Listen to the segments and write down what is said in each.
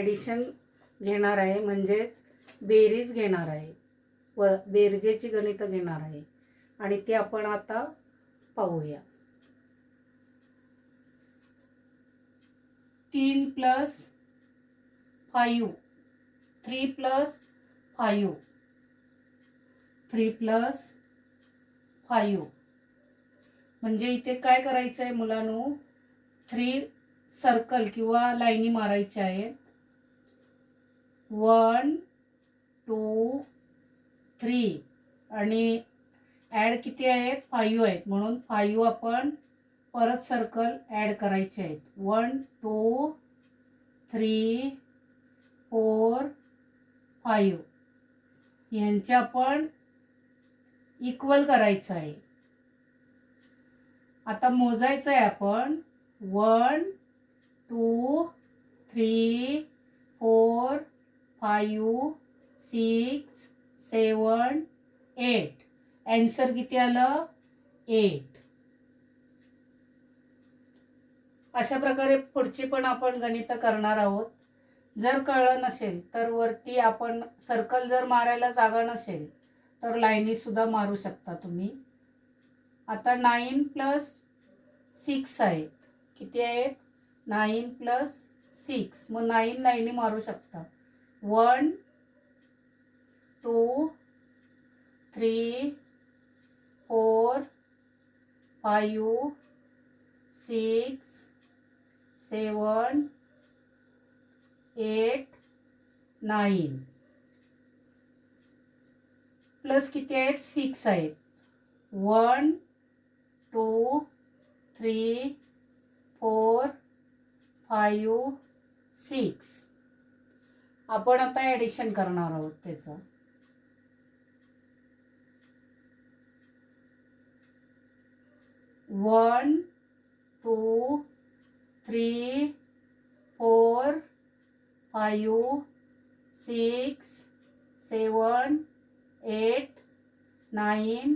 Addition घेणार आहे म्हणजेच बेरीज घेणार आहे. व बेरजेची गणितं घेणार आहे. आणि ते आपण आता पाहूया. तीन plus five three plus five three plus five म्हणजे इथे काय करायचं आहे मुलांनो? थ्री सर्कल किंवा लाईनी मारायच्या आहे. One two three. आणि ॲड किती आहेत? फायू आहेत. म्हणून फायू आपण परत सर्कल ॲड करायचे आहेत. One two three four five यांचे आपण इक्वल करायचं आहे. आता मोजायचं आहे आपण. One two three four five six seven eight. Answer किती आलं? एट. अशा प्रकारे पुढची पण आपण गणितं करणार आहोत. जर कळलं नसेल तर वरती आपण सर्कल जर मारायला जागा नसेल तर लाईनीसुद्धा मारू शकता तुम्ही. आता नाईन प्लस सिक्स आहेत. किती आहेत? नाईन प्लस सिक्स मग नाईन लाईनी मारू शकता. One, two, three, four, five, six, seven, eight nine plus किती आहेत? सिक्स आहेत. One, two, three, four five six. आपण आता ॲडिशन करणार आहोत त्याचं. One two three four five six seven eight nine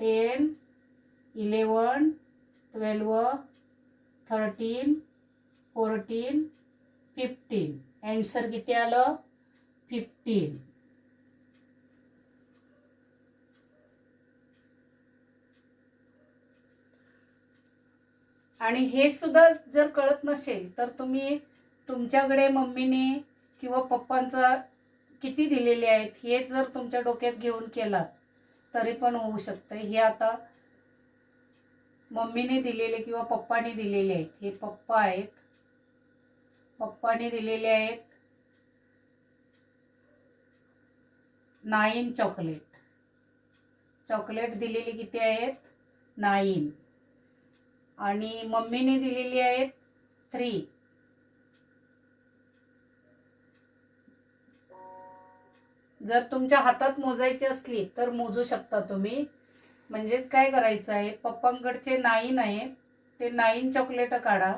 ten eleven twelve thirteen fourteen fifteen answer किती आलं? फिफ्टीन आणि हे सुद्धा जर कळत नसेल तर तुम्ही तुमच्याकडे मम्मीने किंवा पप्पांचा किती दिलेले आहेत हे जर तुमच्या डोक्यात घेऊन केलात तरी पण होऊ शकतं हे आता मम्मीने दिलेले किंवा पप्पाने दिलेले आहेत. हे पप्पा आहेत. पप्पाने दिलेले आहेत नाईन चॉकलेट. चॉकलेट दिलेली किती आहेत? नाईन. आणि मम्मीने दिलेली आहेत थ्री. जर तुमच्या हातात मोजायची असली तर मोजू शकता तुम्ही. म्हणजेच काय करायचं आहे? पप्पांकडचे नाईन आहेत. ते नाईन चॉकलेट काढा.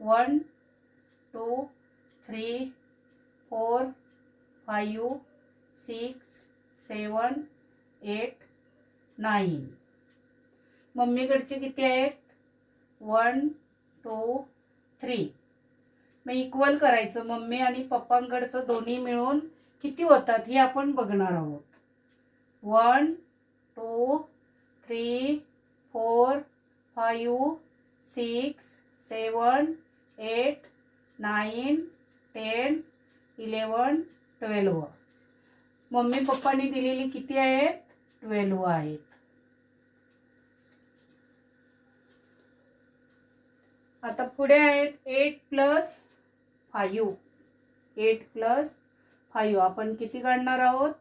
One two three four five six seven eight nine मम्मीकडचे किती आहेत? One two three. मग इक्वल करायचं. मम्मी आणि पप्पांकडचं दोन्ही मिळून किती होतात हे आपण बघणार आहोत. One two three four five six seven eight nine ten eleven twelve. Mummy पप्पांनी दिलेली किती आहेत? ट्वेल्व आहेत. आता पुढे आहेत eight plus five eight plus five आपण किती काढणार आहोत?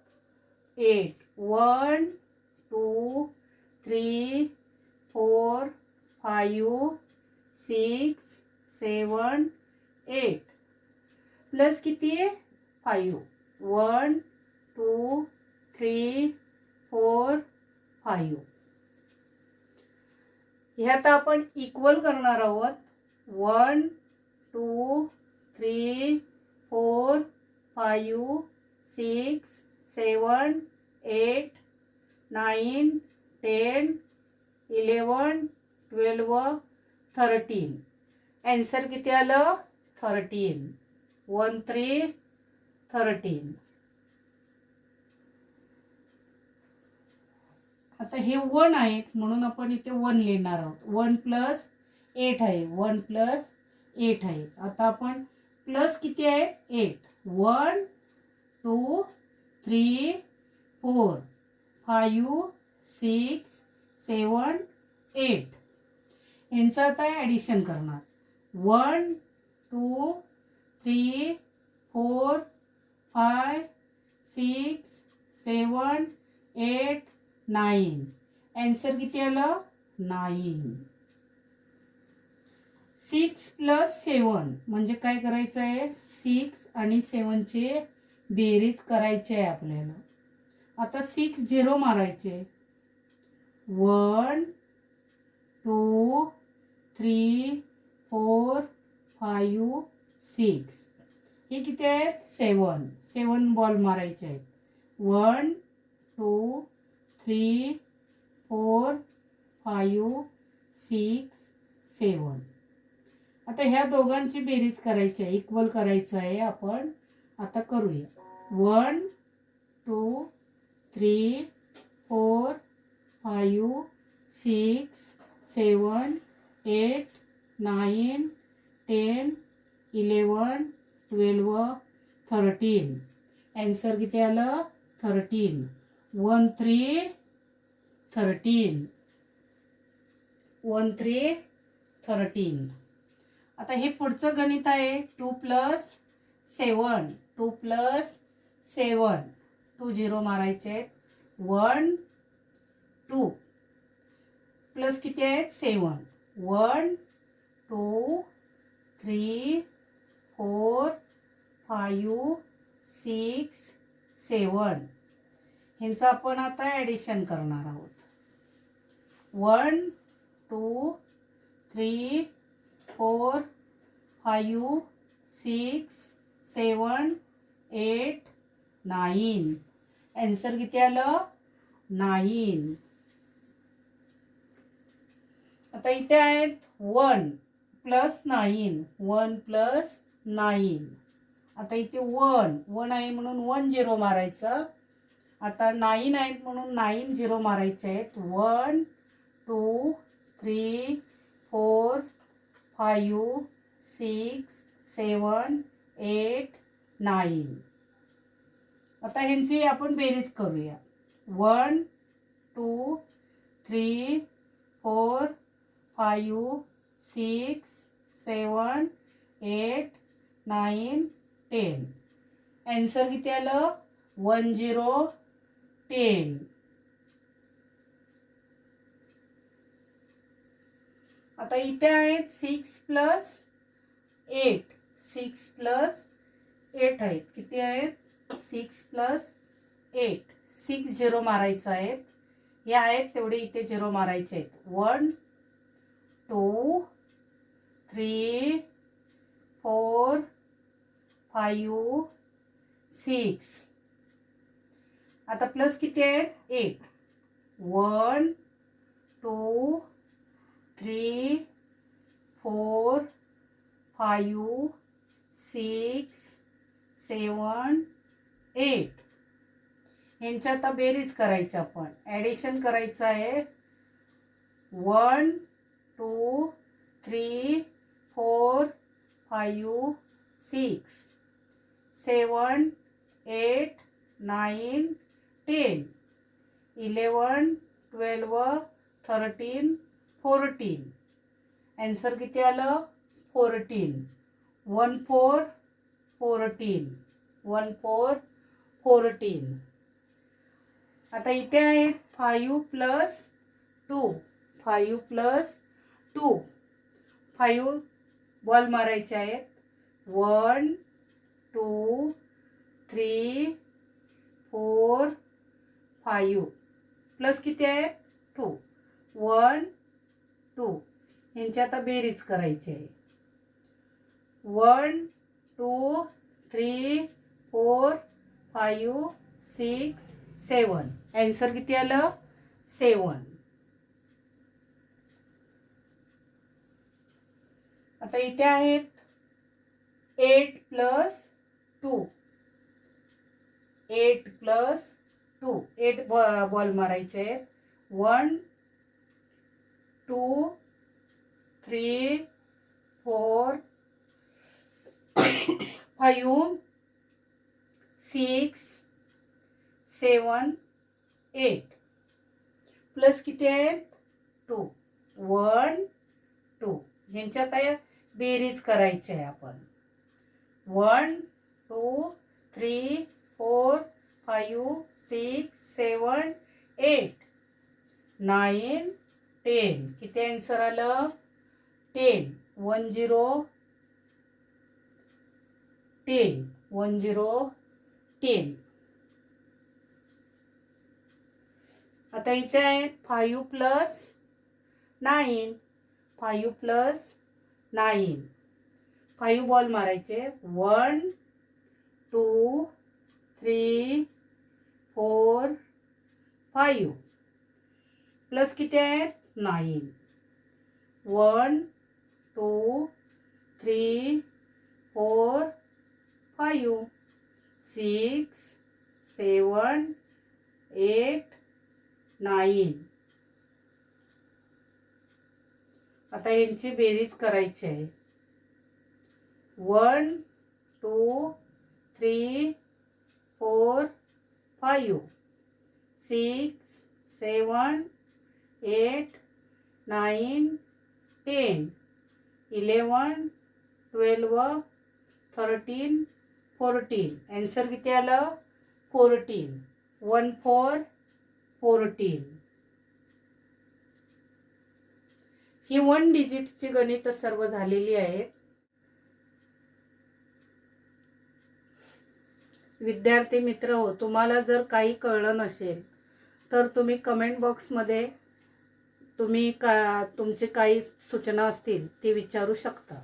Eight. One two three four five six seven eight plus किती आहे? Five one two three four five ह्यात आपण इक्वल करणार आहोत. One two three four five six seven eight nine ten eleven twelve thirteen. Answer किती आलं? Thirteen. One three thirteen. आता हे वन आहेत म्हणून आपण इथे वन लिहिणार आहोत. वन प्लस एट आहे. वन प्लस एट आहे. आता आपण प्लस किती आहे? Eight. One two three four five six seven eight. यांचं आता ॲडिशन करणार. One two three four five six seven eight nine. Answer किती आलं? नाईन. सिक्स प्लस सेवन म्हणजे काय करायचं आहे सिक्स आणि सेवनचे बेरीज करायचे आहे आपल्याला. आता सिक्स झिरो मारायचे. One two three four five six हे किती आहेत? सेवन सेवन बॉल मारायचे आहेत. One two three four five six seven आता ह्या दोघांची बेरीज करायची आहे. इक्वल करायचं आहे आपण. आता करूया. One two three four five six seven eight nine ten eleven twelve thirteen. Answer किती आलं? Thirteen. One three thirteen. One three thirteen. आता हे पुढचं गणित आहे. Two plus seven two plus seven two zero मारायचे आहेत. One two. प्लस किती आहेत? Seven one two three four five six seven ह्यांचं आपण आता ॲडिशन करणार आहोत. One two three four five six seven eight nine answer किती आलं? नाईन आता इथे आहेत one plus nine one plus nine. आता इथे वन वन आहे म्हणून वन झिरो मारायचं. आता नाईन आहेत म्हणून नाईन झिरो मारायचे आहेत. One two three four five six seven eight nine. आता ह्यांची आपण बेरीज करूया. One two three four five six seven eight nine ten. Answer किती आलं? One zero ten. आता इथे आहेत six plus eight. Six plus eight आहेत. किती आहेत? Six plus eight. Six zero मारायचं आहेत. हे आहेत तेवढे इथे झिरो मारायचे आहेत. One two three four five six. आता प्लस किती आहेत? Eight. One two three four five six seven eight. यांच्या आता बेरीज करायची आपण. ॲडिशन करायचं आहे. One two three four five six seven eight nine ten eleven twelve thirteen fourteen. Answer किती आलं? Fourteen. One four fourteen one four fourteen आता इथे आहेत five plus two. Five plus two. Five ball मारायचे आहेत. One two three four five plus किती आहे? To. One two. यांची आता बेरीज करायची आहे. One two three four five six seven answer किती आलं? सेवन आता इथे आहेत eight plus two eight plus two eight ball मारायचे आहेत. One two three four five six seven eight plus किती आहेत? टू वन टू यांच्यात आहे बेरीज करायची आहे आपण. One two three four five six seven eight nine ten किती आन्सर आलं? Ten one zero ten one zero ten आता इथे आहेत five plus nine five plus nine. Five ball मारायचे. One two three four five. Plus किती आहेत? Nine. One two three four five. Six seven eight nine. आता यांची बेरीज करायची आहे. One two three four five six seven eight nine ten eleven twelve thirteen fourteen. Answer किती आलं? Fourteen. One four fourteen. ही one डिजिटची गणित सर्व झालेली आहेत विद्यार्थी मित्र हो तुम्हाला जर काही कळलं नसेल तर तुम्ही कमेंट बॉक्समध्ये तुम्ही का तुमची काही सूचना असतील ती विचारू शकता.